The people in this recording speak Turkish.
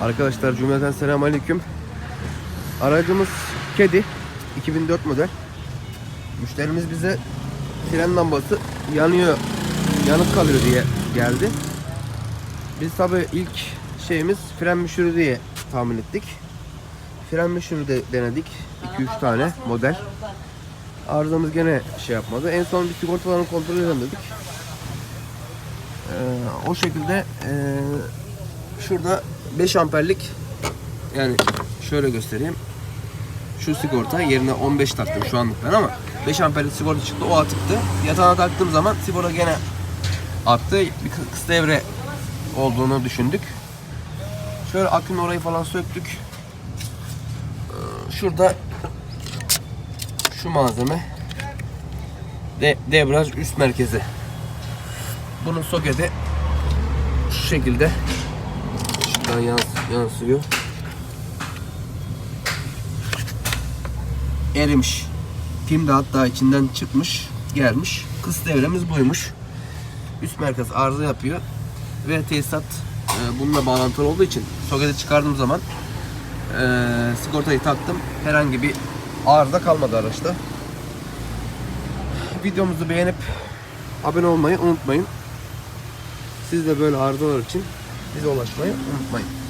Arkadaşlar cümleten selamünaleyküm. Aracımız kedi 2004 model. Müşterimiz bize fren lambası yanıyor, yanık kalıyor diye geldi. Biz tabi ilk şeyimiz fren müşürü diye tahmin ettik. Fren müşürü de denedik. 2-3 tane model. Arızamız gene şey yapmadı. En son bir sigortalarını kontrol edelim dedik. Ee, o şekilde ee, şurada 5 amperlik yani şöyle göstereyim. Şu sigorta yerine 15 taktım şu anlık ben ama 5 amperlik sigorta çıktı o atıktı. Yatağına taktığım zaman sigorta gene attı. Bir kı- kısa devre olduğunu düşündük. Şöyle akünün orayı falan söktük. Ee, Şurada şu malzeme de debriyaj üst merkezi. Bunun soketi şu şekilde ışıktan yans- yansıyor. Erimiş. Pim de hatta içinden çıkmış, gelmiş. Kıs devremiz buymuş. Üst merkez arıza yapıyor ve tesisat e, bununla bağlantılı olduğu için soketi çıkardığım zaman e, sigortayı taktım. Herhangi bir arıza kalmadı araçta. Videomuzu beğenip abone olmayı unutmayın. Siz de böyle arızalar için bize ulaşmayı unutmayın.